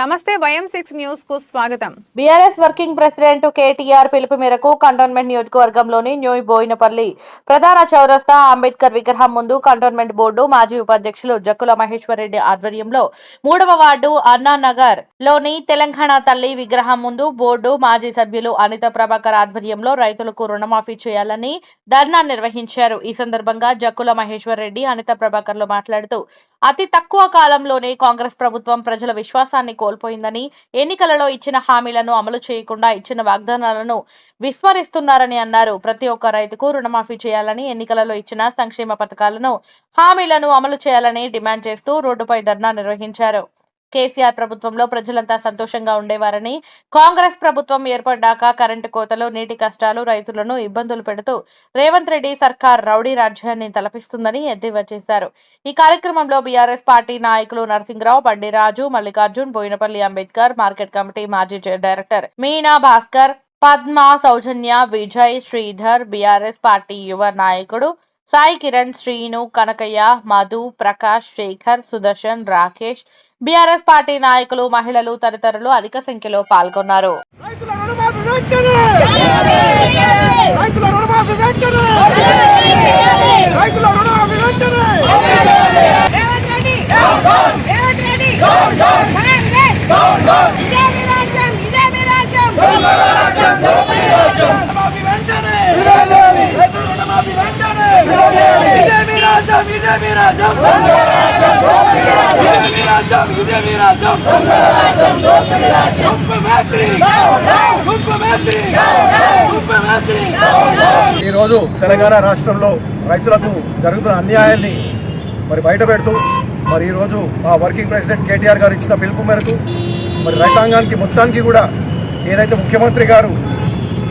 నమస్తే వయం సిక్స్ న్యూస్కు స్వాగతం. బీఆర్ఎస్ వర్కింగ్ ప్రెసిడెంట్ కేటీఆర్ పిలుపు మేరకు కంటోన్మెంట్ నియోజకవర్గంలోని న్యూ బోయినపల్లి ప్రధాన చౌరస్తా అంబేద్కర్ విగ్రహం ముందు కంటోన్మెంట్ బోర్డు మాజీ ఉపాధ్యక్షులు జక్కుల మహేశ్వరరెడ్డి ఆధ్వర్యంలో మూడవ వార్డు అన్నానగర్లోని తెలంగాణ తల్లి విగ్రహం ముందు బోర్డు మాజీ సభ్యులు అనిత ప్రభాకర్ ఆధ్వర్యంలో రైతులకు రుణమాఫీ చేయాలని ధర్నా నిర్వహించారు. ఈ సందర్భంగా జక్కుల మహేశ్వరరెడ్డి అనిత ప్రభాకర్లు మాట్లాడుతూ అతి తక్కువ కాలంలోనే కాంగ్రెస్ ప్రభుత్వం ప్రజల విశ్వాసాన్ని కోల్పోయిందని ఎన్నికలలో ఇచ్చిన హామీలను అమలు చేయకుండా ఇచ్చిన వాగ్దానాలను విస్మరిస్తున్నారని అన్నారు. ప్రతి ఒక్క రైతుకు రుణమాఫీ చేయాలని ఎన్నికలలో ఇచ్చిన సంక్షేమ పథకాలను హామీలను అమలు చేయాలని డిమాండ్ చేస్తూ రోడ్డుపై ధర్నా నిర్వహించారు. కేసీఆర్ ప్రభుత్వంలో ప్రజలంతా సంతోషంగా ఉండేవారని కాంగ్రెస్ ప్రభుత్వం ఏర్పడ్డాక కరెంటు కోతలు నీటి కష్టాలు రైతులను ఇబ్బందులు పెడుతూ రేవంత్ రెడ్డి సర్కార్ రౌడీ రాజ్యాన్ని తలపిస్తుందని ఎద్దేవా చేశారు. ఈ కార్యక్రమంలో బీఆర్ఎస్ పార్టీ నాయకులు నరసింహరావు బండిరాజు మల్లికార్జున్ బోయినపల్లి అంబేద్కర్ మార్కెట్ కమిటీ మాజీ director Meena Bhaskar Padma Soujanya Vijay Sridhar BRS party యువ నాయకుడు సాయి కిరణ్ శ్రీను కనకయ్య మధు ప్రకాష్ శేఖర్ సుదర్శన్ రాకేష్ బీఆర్ఎస్ పార్టీ నాయకులు మహిళలు తదితరులు అధిక సంఖ్యలో పాల్గొన్నారు. ఇదే మీ రాజ్యం ఇదే మీ రాజ్యం! ఈరోజు తెలంగాణ రాష్ట్రంలో రైతులకు జరుగుతున్న అన్యాయాన్ని మరి బయట పెడుతూ మరి ఈరోజు మా వర్కింగ్ ప్రెసిడెంట్ కేటీఆర్ గారు ఇచ్చిన పిలుపు మేరకు మరి రైతాంగానికి మొత్తానికి కూడా ఏదైతే ముఖ్యమంత్రి గారు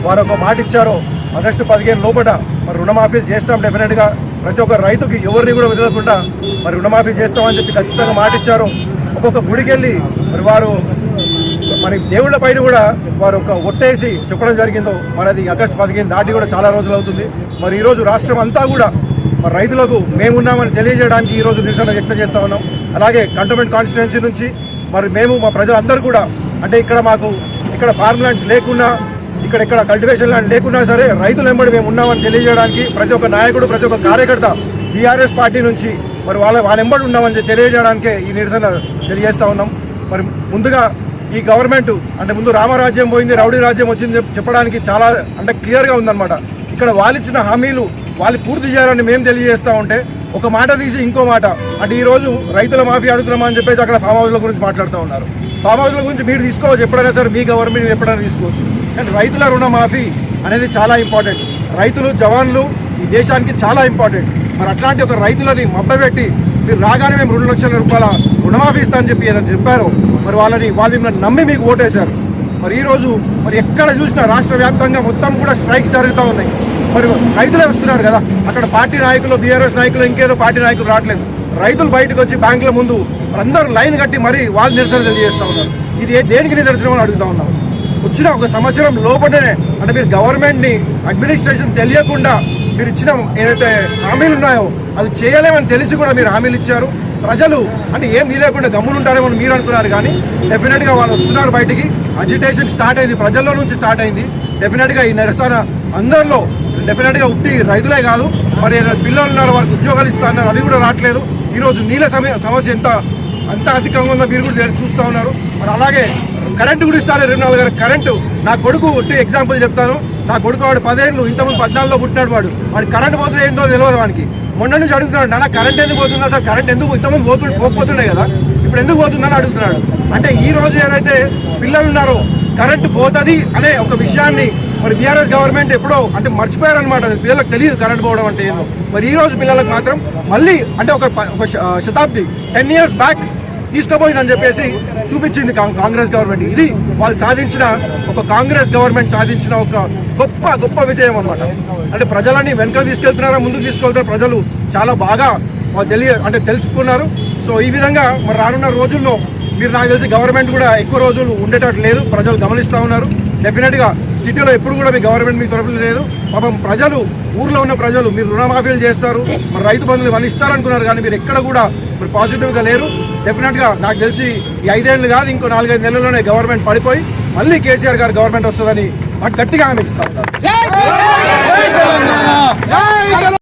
వారు ఒక మాట ఇచ్చారో ఆగస్టు పదిహేను లోపల మరి రుణమాఫీ చేస్తాం డెఫినెట్గా. ప్రతి ఒక్క రైతుకి ఎవరిని కూడా వదలకుండా మరి రుణమాఫీ చేస్తామని చెప్పి ఖచ్చితంగా మాట ఇచ్చారు ఒక్కొక్క గుడికెళ్ళి మరి వారు మరి దేవుళ్ళ పైన కూడా వారు ఒక ఒట్టేసి చెప్పడం జరిగిందో మనది ఆగస్టు పదిహేను దాటి కూడా చాలా రోజులు అవుతుంది. మరి ఈరోజు రాష్ట్రం అంతా కూడా మరి రైతులకు మేమున్నామని తెలియజేయడానికి ఈరోజు నిరసన వ్యక్తం చేస్తా ఉన్నాం. అలాగే కంటోన్మెంట్ కాన్స్టిట్యున్సీ నుంచి మరి మేము మా ప్రజలందరూ కూడా అంటే ఇక్కడ మాకు ఇక్కడ ఫార్మ్ ల్యాండ్స్ లేకున్నా ఇక్కడ కల్టివేషన్ ల్యాండ్ లేకున్నా సరే రైతులు వెంబడి మేము ఉన్నామని తెలియజేయడానికి ప్రతి ఒక్క నాయకుడు ప్రతి ఒక్క కార్యకర్త బీఆర్ఎస్ పార్టీ నుంచి మరి వాళ్ళ వాళ్ళ వెంబడి ఉన్నామని చెప్పి తెలియజేయడానికే ఈ నిరసన తెలియజేస్తూ ఉన్నాం. మరి ముందుగా ఈ గవర్నమెంట్ అంటే ముందు రామరాజ్యం పోయింది రౌడీ రాజ్యం వచ్చింది చెప్పడానికి చాలా అంటే క్లియర్గా ఉందన్నమాట. ఇక్కడ వాళ్ళిచ్చిన హామీలు వాళ్ళు పూర్తి చేయాలని మేము తెలియజేస్తూ ఉంటే ఒక మాట తీసి ఇంకో మాట. అంటే ఈరోజు రైతుల మాఫీ అడుగుతున్నామని చెప్పేసి అక్కడ ఫామ్ హౌస్ల గురించి మాట్లాడుతూ ఉన్నారు. ఫామ్ హౌస్ల గురించి మీరు తీసుకోవచ్చు. ఎప్పుడైనా సరే మీ గవర్నమెంట్ ఎప్పుడైనా తీసుకోవచ్చు. కానీ రైతుల రుణమాఫీ అనేది చాలా ఇంపార్టెంట్ రైతులు జవాన్లు ఈ దేశానికి చాలా ఇంపార్టెంట్ మరి అట్లాంటి ఒక రైతులని మబ్బపెట్టి మీరు రాగానే మేము రెండు లక్షల రూపాయల రుణమాఫీ ఇస్తా అని చెప్పి ఏదైనా చెప్పారో మరి వాళ్ళని వాళ్ళు మిమ్మల్ని నమ్మి మీకు ఓటేశారు. మరి ఈరోజు మరి ఎక్కడ చూసినా రాష్ట్ర వ్యాప్తంగా మొత్తం కూడా స్ట్రైక్స్ జరుగుతూ ఉన్నాయి. మరి రైతులే వస్తున్నారు కదా అక్కడ పార్టీ నాయకులు బీఆర్ఎస్ నాయకులు ఇంకేదో పార్టీ నాయకులు రావట్లేదు. రైతులు బయటకు వచ్చి బ్యాంకుల ముందు అందరూ లైన్ కట్టి మరీ వాళ్ళు నిరసన తెలియజేస్తూ ఉన్నారు. ఇది దేనికి నిదర్శనం అని అడుగుతా ఉన్నారు? వచ్చిన ఒక సంవత్సరం లోపలనే అంటే మీరు గవర్నమెంట్ని అడ్మినిస్ట్రేషన్ తెలియకుండా మీరు ఇచ్చిన ఏదైతే హామీలు ఉన్నాయో అవి చేయలేమని తెలిసి కూడా మీరు హామీలు ఇచ్చారు. ప్రజలు అంటే ఏం తెలియకుండా గమ్మునుంటారేమో అని మీరు అనుకున్నారు కానీ డెఫినెట్గా వాళ్ళు వస్తున్నారు బయటికి. అజిటేషన్ స్టార్ట్ అయింది. ప్రజల్లో నుంచి స్టార్ట్ అయింది. డెఫినెట్గా ఈ నిరసన అందరిలో డెఫినెట్గా ఉట్టి రైతులే కాదు మరి ఏదైనా పిల్లలు ఉన్నారు వారికి ఉద్యోగాలు ఇస్తా అన్నారు అవి కూడా రావట్లేదు. ఈరోజు నీళ్ళ సమయ సమస్య ఎంత అంత అధికంగా ఉందో మీరు కూడా చూస్తూ ఉన్నారు. మరి అలాగే కరెంటు కూడా ఇస్తాను రెండు నాలుగు గారు. కరెంటు నా కొడుకు ఒట్టి ఎగ్జాంపుల్ చెప్తాను. నా కొడుకు వాడు పదేళ్ళు ఇంతకుముందు పద్నాలుగులో పుట్టినాడు వాడు. వాడు కరెంట్ పోతుంది ఏందో తెలియదు వానికి. మొన్న నుంచి అడుగుతున్నాడు నాన్న కరెంట్ ఎందుకు పోతుందా సార్? కరెంట్ ఎందుకు ఇంతకుముందు పోతు పోకపోతుండే కదా. ఇప్పుడు ఎందుకు పోతుందని అడుగుతున్నాడు. అంటే ఈ రోజు ఏదైతే పిల్లలు ఉన్నారో కరెంట్ పోతుంది అనే ఒక విషయాన్ని మరి బీఆర్ఎస్ గవర్నమెంట్ ఎప్పుడో అంటే మర్చిపోయారనమాట పిల్లలకు తెలియదు కరెంట్ పోవడం అంటే ఏందో. మరి ఈ రోజు పిల్లలకు మాత్రం మళ్ళీ అంటే ఒక ప- శ- శతాబ్ది టెన్ ఇయర్స్ బ్యాక్ తీసుకుపోయిందని చెప్పేసి చూపించింది కాంగ్రెస్ గవర్నమెంట్. ఇది వాళ్ళు సాధించిన ఒక కాంగ్రెస్ గవర్నమెంట్ సాధించిన ఒక గొప్ప గొప్ప విజయం అనమాట అంటే ప్రజలని వెనక తీసుకెళ్తున్నారా ముందుకు తీసుకెళ్తున్నారు ప్రజలు చాలా బాగా వాళ్ళు తెలియ అంటే తెలుసుకున్నారు. సో ఈ విధంగా మరి రానున్న రోజుల్లో మీరు నాకు తెలిసి గవర్నమెంట్ కూడా ఎక్కువ రోజులు ఉండేటట్టు లేదు. ప్రజలు గమనిస్తూ ఉన్నారు. డెఫినెట్గా సిటీలో ఎప్పుడు కూడా మీ గవర్నమెంట్ మీ తరఫున లేదు. పాపం ప్రజలు ఊర్లో ఉన్న ప్రజలు మీరు రుణమాఫీలు చేస్తారు. మరి రైతు బంధువులు ఇవన్నీ ఇస్తారనుకున్నారు కానీ మీరు ఎక్కడ కూడా మీరు పాజిటివ్గా లేరు. డెఫినెట్గా నాకు తెలిసి ఈ ఐదేళ్ళు కాదు ఇంకో నాలుగైదు నెలల్లోనే గవర్నమెంట్ పడిపోయి మళ్ళీ కేసీఆర్ గారు గవర్నమెంట్ వస్తుందని నాకు గట్టిగా ఆమె ఇస్తా ఉంటారు